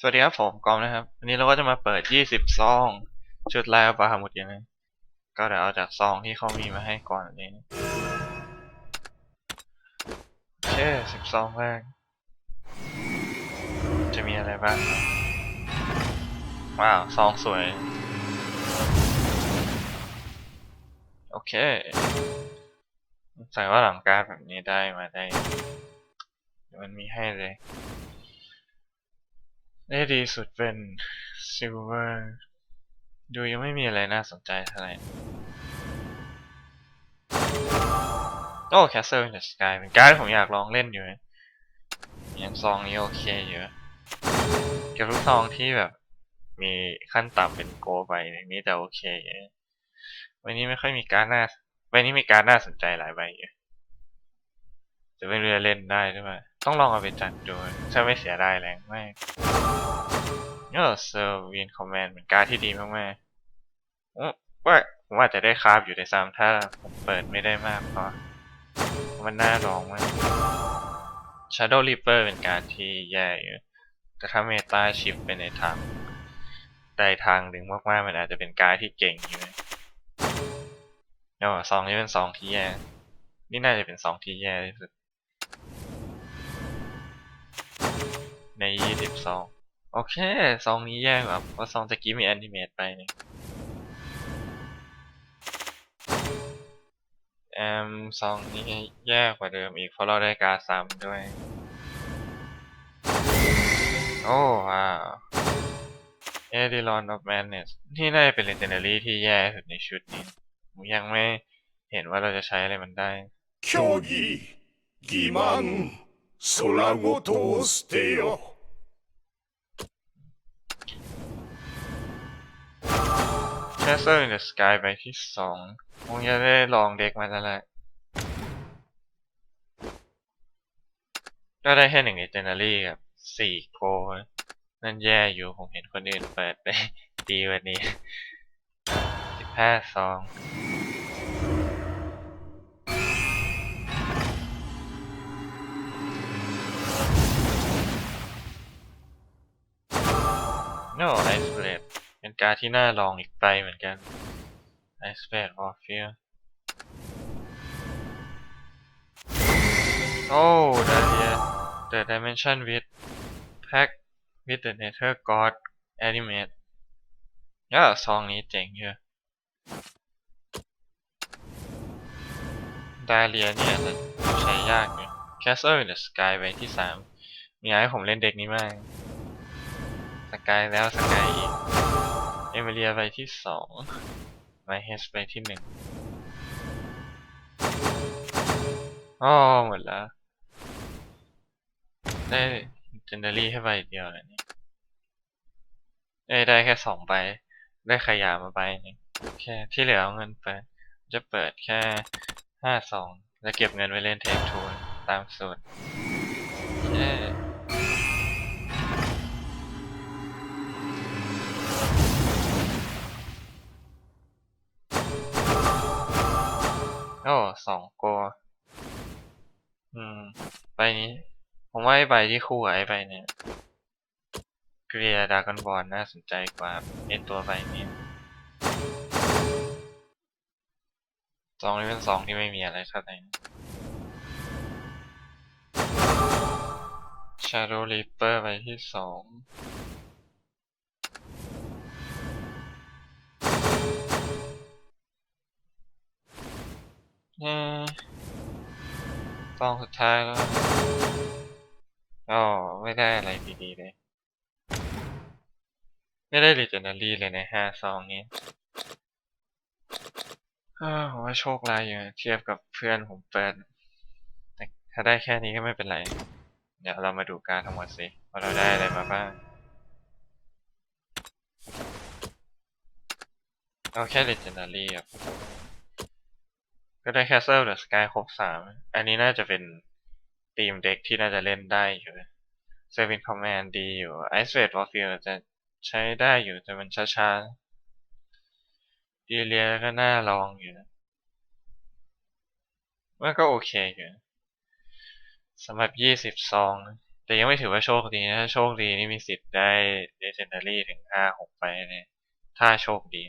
สวัสดีครับผมกอมนะครับ วันนี้เราก็จะมาเปิด 20 ซอง ชุดลายอัลบาฮามุดยังไงก็เดี๋ยวเอาจากซองที่เขามีมาให้ก่อนอันนี้โอเค10 ซองแรก จะมีอะไรบ้าง ว้าว ซองสวย โอเค ใส่ว่าหลังการแบบนี้ได้มาได้ มันมีให้เลย ได้ดีสุดเป็นซิลเวอร์ดูยังไม่มีอะไรน่าสนใจเท่าไหร่โอ้ Castle in the Sky เป็นการที่ผมอยากลองเล่นอยู่นะยังซองนี้โอเคอยู่นะเก็บลูกซองที่แบบ มีขั้นต่ำเป็นโกไปอย่างนี้แต่โอเคอยู่นะวันนี้ไม่ค่อยมีการน่าวันนี้มีการน่าสนใจหลายใบอยู่ จะไม่รู้จะเล่นได้หรือเปล่าต้องลองเอาไปจัดดูถ้าไม่เสียได้แรงมากเออเซอร์วีนคอมแมนเป็นการดที่ดีมากๆอืมว่าผมอาจจะได้คราฟอยู่ในซ้ำถ้าผมเปิดไม่ได้มากพอมันน่าลองมาก Shadow Reaper เป็นการดที่แย่อยู่แต่ถ้าเมตาชิฟไปในทางใดทางหนึ่งมากๆมันอาจจะเป็นการดที่เก่งอยู่เนาะซองนี้เป็นซองที่แย่ นี่น่าจะเป็นซองที่แย่ที่สุด ในยี่สิบซอง โอเค ซองนี้แย่กว่าเพราะซองตะกี้มีแอนิเมตไปเนี่ยแอมซองนี้แย่กว่าเดิมอีกเพราะเราได้การดซ้ำด้วย โอ้ว้าวเอดิลอนออฟแมนเนสที่น่าจะเป็นเลเจนดารี่ที่แย่ที่สุดในชุดนี้ผมยังไม่เห็นว่าเราจะใช้อะไรมันได้ 竞技欺瞒 空ごとを捨てよ Castle in the Sky ไปที่สองคงจะได้ลองเด็กมาแล้วแหละก็ได้แค่หนึ่งเอเจนารี่กับสี่โกนั่นแย่อยู่ ผมเห็นคนอื่นเปิดไป ดีกวันนี้สิบห้าซอง โน่ไอซ์เบรดเป็นการที่น่าลองอีกไปเหมือนกันไอซ์เบรดวอร์ฟิลโอ้ดาเลีย The Dimension with Pack with the Nether God Animate ย่าซองนี้เจ๋งเยอะดาเลียเนี่ยจะใช้ยากอยู่ Castle in the Sky ไปที่สามมีให้ผมเล่นเด็กนี้มาก สกายแล้วสกายอีก เอมิเลียไปที่สองไมเฮสไปที่หนึ่งอ๋อหมดแล้ว ได้เจนเดอรี่แค่ใบเดียวเลยนี่เอ้ได้แค่สองใบ ได้ขยะมาใบหนึงแค่ที่เหลือเอาเงินไปจะเปิดแค่ห้าสองแล้วเก็บเงินไว้เล่นเทคทูนตามสูตรเย้ สองโกวอืม ใบนี้ ผมว่าไอใบที่คู่กับไอ้ใบเนี่ยเกรียดากอนบอลน่าสนใจกว่าไอ้ตัวใบนี้สองนี้เป็นสองที่ไม่มีอะไรเท่าไหร่นะ Shadow Reaper ใบที่สอง เย้ซองสุดท้ายแล้วอ๋อไม่ได้อะไรดีๆเลย ไม่ได้ Legendary เลยในห้าซองนี้อ้าวผมว่าโชคร้ายอยู่เทียบกับเพื่อนผมเปิดแต่ถ้าได้แค่นี้ก็ไม่เป็นไร เดี๋ยวเรามาดูการทั้งหมดสิว่าเราได้อะไรมาบ้างเอาแค่ Legendary ครับ ก็ได้ Castle the Sky ครบสามอันนี้น่าจะเป็นทีมเด็กที่น่าจะเล่นได้อยู่ Serving Command ดีอยู่ Ice Wave Warfield จะใช้ได้อยู่แต่มันช้าๆ ดีเลียก็น่าลองอยู่นะมันก็โอเคอยู่สำหรับยี่สิบซองแต่ยังไม่ถือว่าโชคดีนะถ้าโชคดีนี่มีสิทธิ์ได้ legendary ถึงห้าหกไปเนี่ยถ้าโชคดี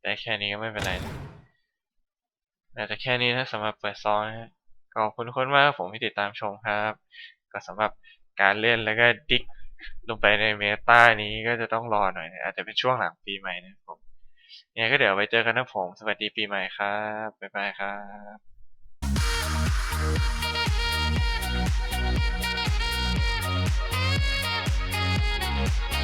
แต่แค่นี้ก็ไม่เป็นไรนะ แจะแค่นี้นะสำหรับเปิดซองนะฮะขอบคุณทุกคนมากผมที่ติดตามชมครับ ก็สำหรับการเล่นแล้วก็ดิกลงไปในเมตานี้ก็จะต้องรอหน่อยนะอาจจะเป็นช่วงหลังปีใหม่นะผมเนี่ยก็เดี๋ยวไปเจอกันนะผม สวัสดีปีใหม่ครับ บ๊ายบายครับ